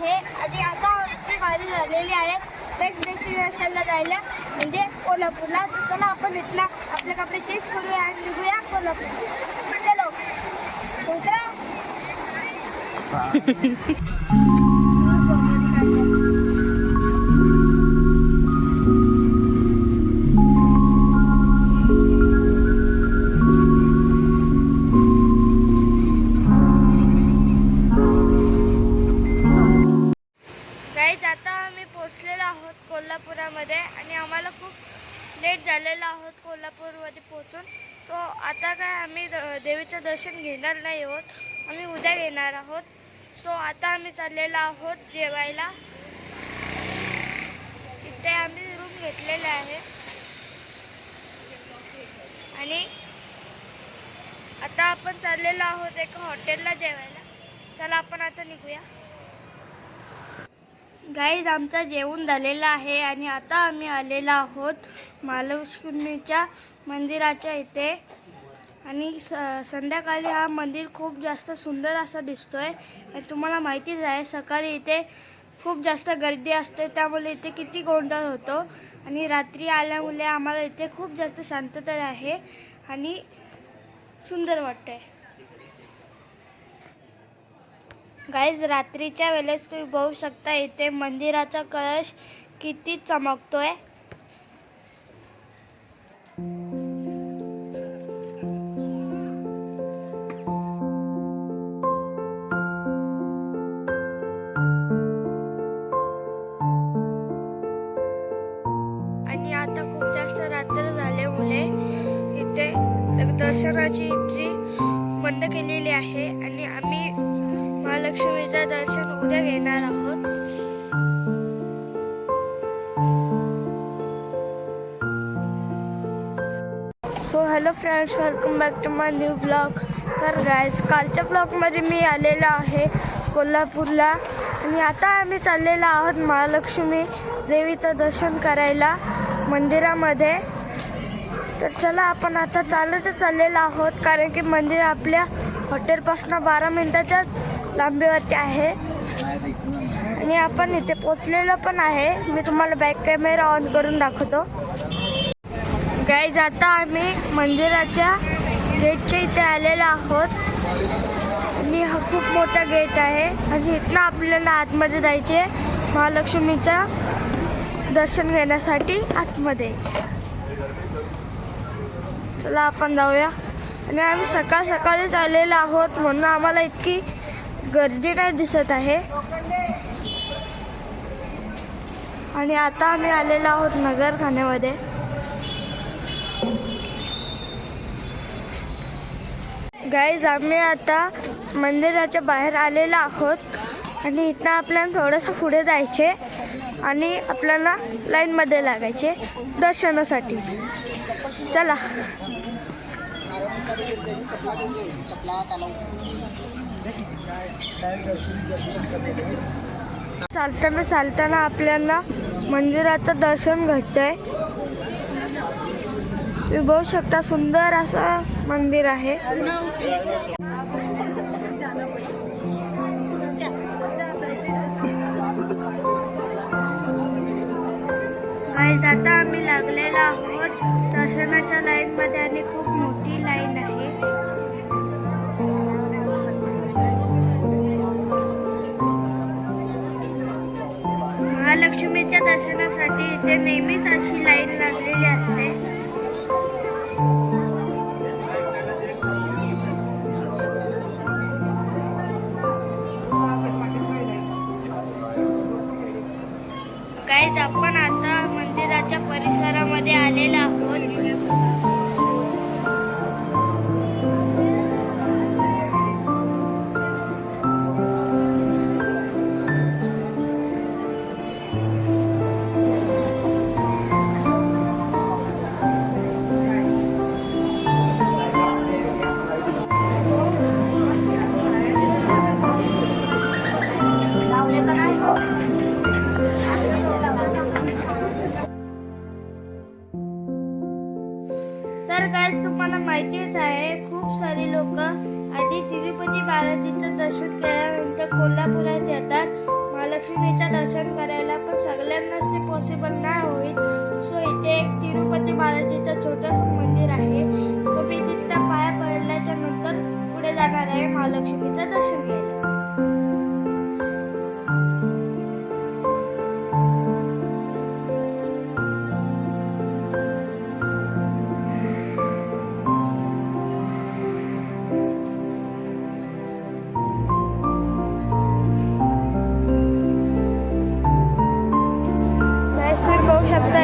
हे आणि आता आमची गाडी झालेली आहे. नेक्स्ट डेस्टिनेशनला जायला म्हणजे कोल्हापूरला. चला आपण इथला आपले कपडे चेंज करूया आणि निघूया कोल्हापूर चलो. उतरा. जेवायला. इथे आम्ही रूम घेतलेले आहे. आणि आता आपण चाललेलो आहोत एका हॉटेलला जेवायला. चला आपण आता निघूया. गाईज आमचं जेवण झालेलं आहे आणि आता आम्ही आलेलो आहोत महालक्ष्मीच्या मंदिराच्या इथे. आणि स संध्याकाळी हा मंदिर खूप जास्त सुंदर असा दिसतोय. तुम्हाला माहितीच आहे सकाळी इथे खूप जास्त गर्दी असते त्यामुळे इथे किती गोंधळ होतो. आणि रात्री आल्यामुळे आम्हाला इथे खूप जास्त शांतता आहे आणि सुंदर वाटतंय. गाईज रात्रीच्या वेळेस तुम्ही बघू शकता इथे मंदिराचा कलश किती चमकतोय. दर्शनाची एंट्री बंद केलेली आहे आणि आम्ही महालक्ष्मीचं दर्शन उद्या घेणार आहोत. So hello friends welcome back to my new blog तर गायज कालच्या ब्लॉगमध्ये मी आलेलो आहे कोल्हापूरला आणि आता आम्ही चाललेलो आहोत महालक्ष्मी देवीचं दर्शन करायला मंदिरामध्ये. तर चला आपण आता चालतच चाललेलो आहोत कारण की मंदिर आपल्या हॉटेलपासून बारा मिनिटाच्या लांबीवरती आहे. आणि आपण इथे पोचलेलो पण आहे. मी तुम्हाला बॅक कॅमेरा ऑन करून दाखवतो. गाईज आता आम्ही मंदिराच्या गेटच्या इथे आलेलो आहोत. आणि हा खूप मोठा गेट आहे. आणि इथनं आपल्याला आतमध्ये जायचे महालक्ष्मीचं दर्शन घेण्यासाठी आतमध्ये. चला आपण जाऊया. आणि आम्ही सकाळ सकाळीच आलेलो आहोत म्हणून आम्हाला इतकी गर्दी नाही दिसत आहे. आणि आता आम्ही आलेलो आहोत नगरखान्यामध्ये. गाईज आम्ही आता मंदिराच्या बाहेर आलेलो आहोत. आणि इथनं आपल्याला थोडंसं पुढे जायचे आणि आपल्याला लाईनमध्ये लागायचे दर्शनासाठी. चला. चालताना चालताना आपल्याला मंदिराचं दर्शन घडतंय तुम्ही बघू शकता सुंदर असं मंदिर आहे. दर्शनाच्या लाईन मध्ये आणि खूप मोठी लाईन आहे. महालक्ष्मीच्या दर्शनासाठी इथे नेहमीच अशी लाईन लागलेली असते. गाईज आपण आता परिसरामध्ये आलेला आहोत. तर काय तुम्हाला माहितीच आहे खूप सारे लोक आधी तिरुपती बालाजीचं दर्शन केल्यानंतर कोल्हापुरात येतात. महालक्ष्मीचं दर्शन करायला पण सगळ्यांनाच ते पॉसिबल नाही होईल सो इथे एक तिरुपती बालाजीचं छोटंसं मंदिर आहे. सो मी तिथल्या पाया पडल्याच्या नंतर पुढे जाणार आहे महालक्ष्मीचं दर्शन घ्यायला.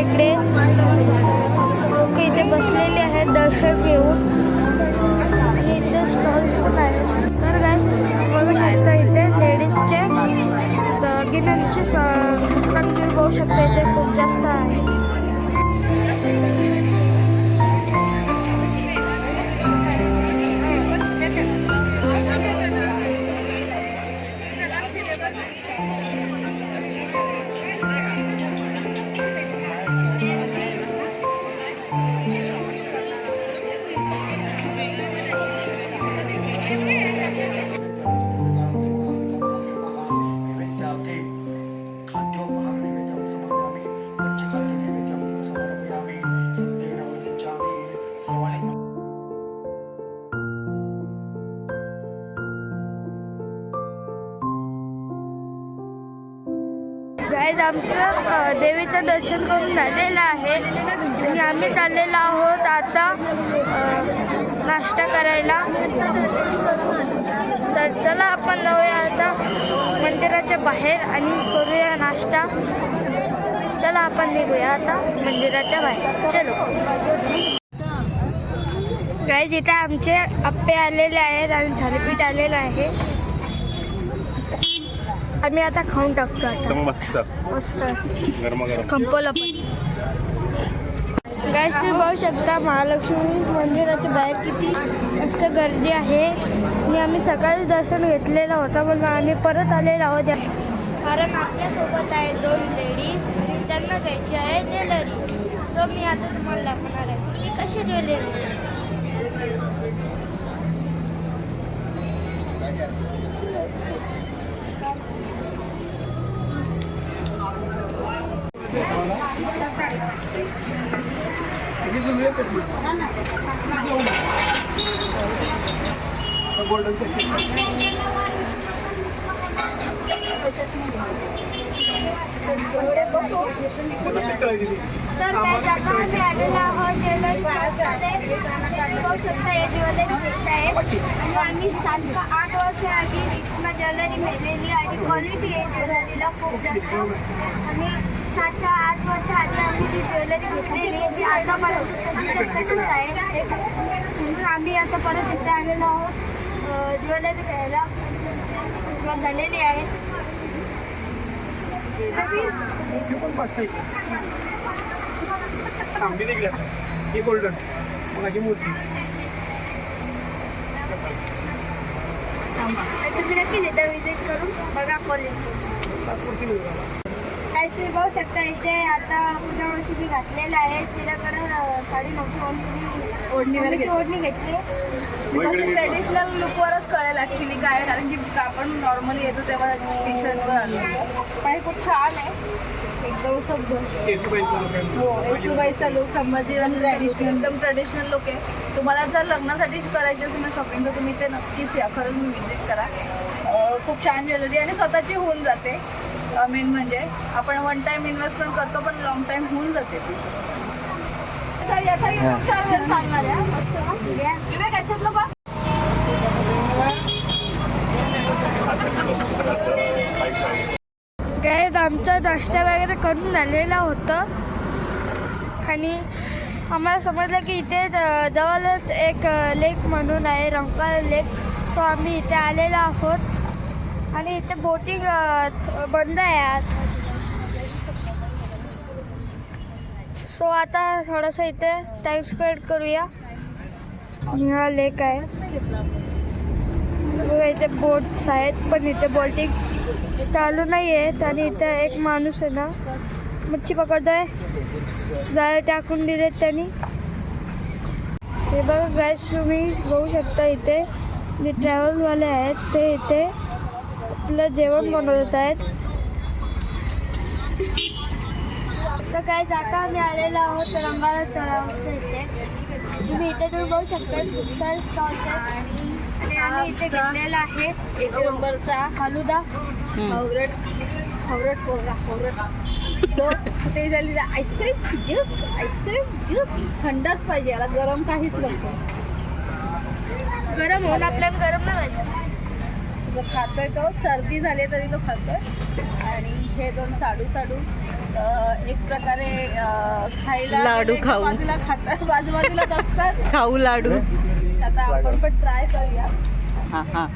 इकडे. लोक इथे बसलेले आहेत दर्शन घेऊन. आणि इथे स्टॉल्स पण आहेत तर काय बघू शकता इथे लेडीजचे दागिन्यांचे स दुकान तुम्ही बघू शकता इथे खूप जास्त आहे. देवीचं दर्शन करून झालेलं आहे. आणि आम्ही चाललेलो आहोत आता नाश्ता करायला. तर चला आपण जाऊया आता मंदिराच्या बाहेर आणि करूया नाश्ता. चला आपण निघूया आता मंदिराच्या बाहेर. चलो. गाईज इथे आमचे आप्पे आलेले आहेत आणि थालीपीठ आलेलं आहे. आम्ही आता खाऊन टाकतो आता. एकदम मस्त. मस्त. गरमागरम. कंपवलं पण गाईस तुम्ही पाहू शकता महालक्ष्मी मंदिराच्या बाहेर किती मस्त गर्दी आहे. आणि आम्ही सकाळी दर्शन घेतलेलं होतं म्हणून आम्ही परत आलेलो आहोत. कारण आपल्यासोबत आहे दोन लेडीज त्यांना घ्यायची आहे ज्वेलरी सो मी आता तुम्हाला दाखवणार आहे. की कशी ज्वेलरी तर काय आलेलो आहोत ज्वेलरी बघू शकता हे ज्वेलरी आणि आम्ही सात का आठ वर्ष आधी ज्वेलरी मिळलेली आणि क्वालिटी आहे ज्वेलरीला खूप जास्त आणि सात का आठ वर्ष आधी आम्ही जी ज्वेलरी घेतलेली ती आतापर्यंत तशीच तशीच आहे? म्हणून आम्ही आता परत इथे आलेलो आहोत. ज्वेलरी घ्यायला सुरुवात झालेली आहे. आंबी देखील ही गोल्डन मूर्ती. तुम्ही नक्की देता विजिट करून बघा मिळणार काय तुम्ही पाहू शकता इथे आता पुढच्या वर्षी मी घातलेलं आहे. तिच्याकडे साडी नव्हती तुम्ही ओढणी ओढणी घेतली. ट्रेडिशनल लुकवरच कळेल ऍक्च्युली काय कारण की आपण नॉर्मली येतो तेव्हा टी शर्टवर आलो पण हे खूप छान आहे. एकदम हो येसुबाईचा लुक संभाजी आणि ट्रेडिशनल एकदम ट्रेडिशनल लुक आहे. तुम्हाला जर लग्नासाठी करायची असेल ना शॉपिंग तर तुम्ही ते नक्कीच या. खरंच विजिट करा. खूप छान ज्वेलरी आणि स्वतःची होऊन जाते. मेन म्हणजे आपण वन टाइम इन्व्हेस्टमेंट करतो पण लॉंग टाइम होऊन जाते ती. चालणार आहे आमचा नाश्ता वगैरे करून झालेला होतं. आणि आम्हाला समजलं की इथे जवळच एक लेक म्हणून आहे रंकाळ लेक सो आम्ही इथे आलेलो आहोत. आणि इथे बोटिंग बंद आहे आज. सो आता थोडासा इथे टाइम स्पेंड करूया. हा लेक आहे. इथे बोट्स आहेत पण इथे बोटिंग चालू नाही आहेत आणि इथे एक माणूस आहे ना मच्छी पकडतोय. जाळे टाकून दिलेत त्यांनी. हे बघा गॅस तुम्ही बघू शकता इथे जे ट्रॅव्हलवाले आहेत ते इथे आपलं जेवण बनवत आहेत. तर काय जाता आम्ही आलेलो आहोत रंगाळा तळावरच्या इथे. तुम्ही इथे तुम्ही बघू शकता खूप सारे स्टॉल्स आहेत आणि आम्ही इथे घेतलेला आहे एक नंबरचा. फालुदा फावरट फावरट पोरगा फावरट तो ते झाली ice cream juice ice cream juice थंडच पाहिजे याला गरम काहीच नको. गरम होऊन आपल्याला गरम नाही व्हायचं जो खातोय तो सर्दी झाली तरी तो खातोय. आणि हे दोन साडू साडू एक प्रकारे खायला लाडू की खाऊ. बाजूला खातात बाजूबाजूलाच असतात खाऊ लाडू. आता आपण पण ट्राय करूया. हा हा.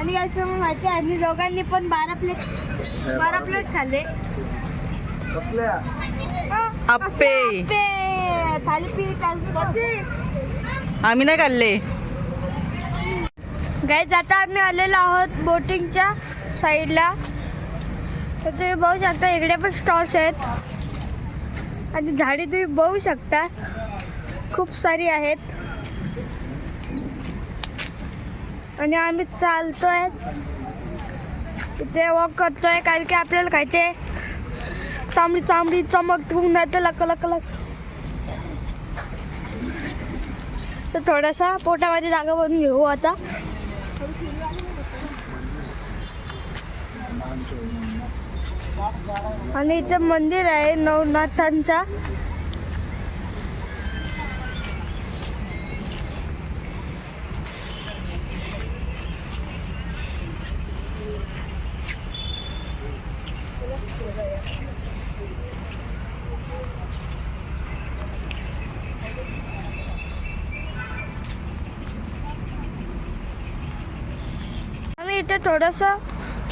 आणि काय तुम्हाला माहिती आहे आम्ही दोघांनी पण बारा प्लेट बारा प्लेट खाल्ले. आप्पे. ते थालीपीठ आम्ही नाही खाल्ले. गाईज आता आम्ही आलेलो आहोत बोटिंगच्या साईडला तर तुम्ही बघू शकता इकडे पण स्टॉल्स आहेत. आणि झाडी तुम्ही बघू शकता. खूप सारी आहेत. आणि आम्ही चालतोय. इथे वॉक करतोय कारण की आपल्याला खायचे तांबडी चांबडी चमक नाही तर लक लक लक. तर थोडासा पोटामध्ये जागा बनवून घेऊ आता. आणि इथे मंदिर आहे नवनाथांचा आणि इथे थोडंसं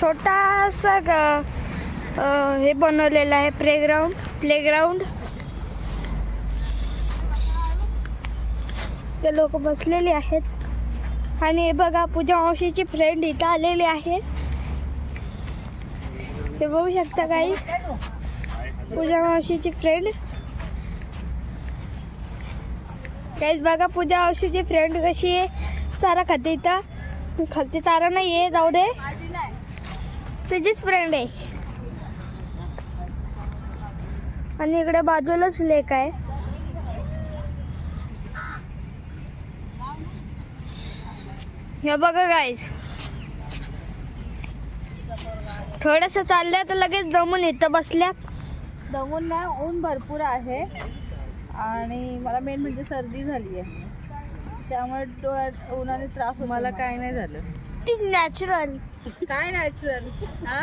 छोटासा ग- हे बनवलेलं आहे प्लेग्राऊंड प्लेग्राऊंड ते लोक बसलेले आहेत. आणि हे बघा पूजा मावशीची फ्रेंड इथं आलेली आहे. हे बघू शकता काही? पूजा मावशीची फ्रेंड काहीच बघा पूजा मावशीची फ्रेंड कशी आहे. चारा खाते इथं. खालती चारा नाही आहे जाऊ दे. तुझीच फ्रेंड आहे. आणि इकडे बाजूलाच लेक आहे. हे बघा गाईस थोडस चालल्या तर लगेच दमून येतं बसल्यात. दमून ना ऊन भरपूर आहे. आणि मला मेन म्हणजे सर्दी झाली आहे त्यामुळे डोळ्यात उन्हाने त्रास मला काय नाही झालं. नॅचरल काय नॅचरल हा?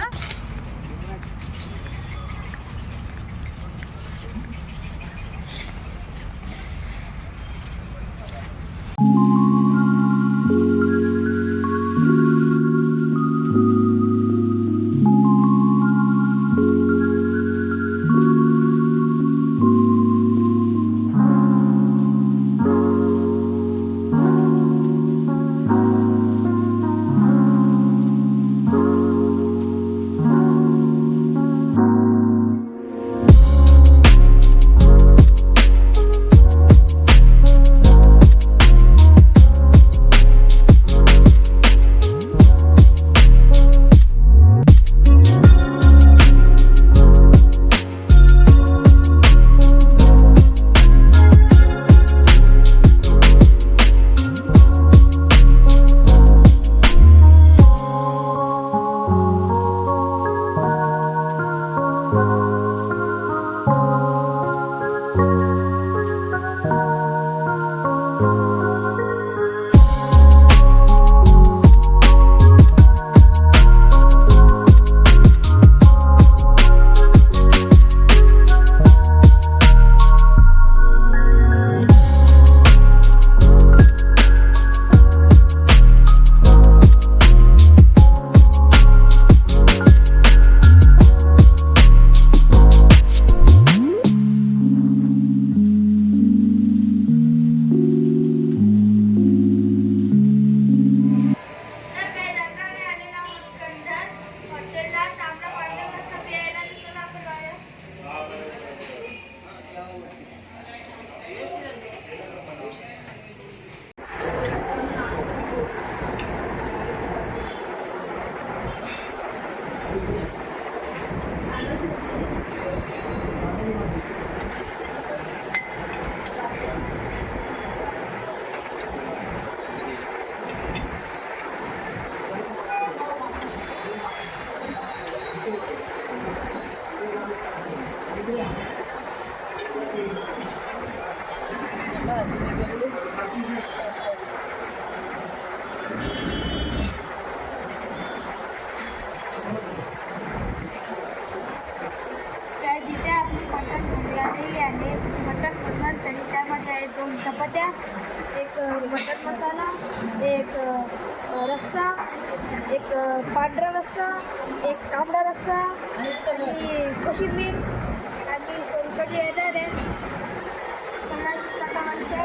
त्या जिथे आपली मटण भुंगलेली आहे मटण मसाला तरी त्यामध्ये आहे दोन चपात्या एक मटण मसाला एक रस्सा एक पांढरा रस्सा एक तांबडा रस्सा आणि कोशिंबीर आणि सोलकडी येणार आहे.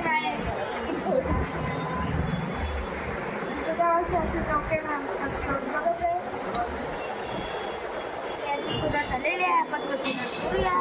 आहे. तुझा अशी अशी डॉक्टर बघत आहे याची सुद्धा झालेली आहे आपण तो सुद्धा करूया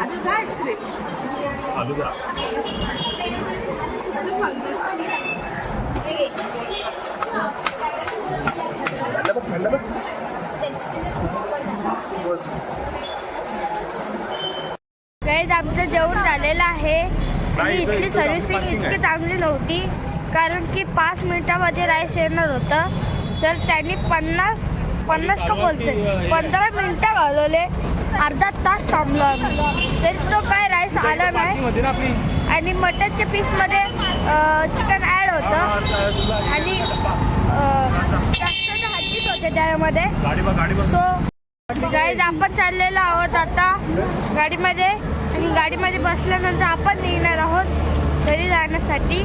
अजून काय आईस्क्रीम अजून फालतू गाईज आमचं जेवण झालेलं आहे. आणि इथली सर्व्हिसिंग इतकी चांगली नव्हती. कारण की पाच मिनिटामध्ये राईस येणार होतं. तर त्यांनी पन्नास पन्नास का बोलते? पंधरा मिनिटं घालवले. अर्धा तास थांबलो आम्ही. तरी तो काय राईस आला नाही. आणि मटनच्या पीसमध्ये चिकन ॲड होतं. आणि जास्त होते त्यामध्ये. सो गाईज आपण चाललेलो आहोत आता. गाडीमध्ये. आणि गाडीमध्ये बसल्यानंतर आपण निघणार आहोत घरी जाण्यासाठी.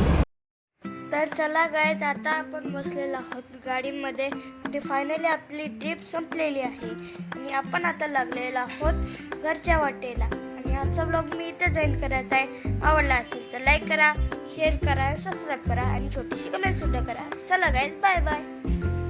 तर चला गाईज आता आपण बसलेलो आहोत गाडीमध्ये. आणि फायनली आपली ट्रिप संपलेली आहे. आणि आपण आता लागलेलो आहोत घरच्या वाटेला. आणि आजचा ब्लॉग मी इथे जॉईन करायचा आहे. आवडला असेल तर लाईक करा शेअर करा सबस्क्राईब करा आणि छोटीशी कमेंट सुद्धा करा. चला गाईज बाय बाय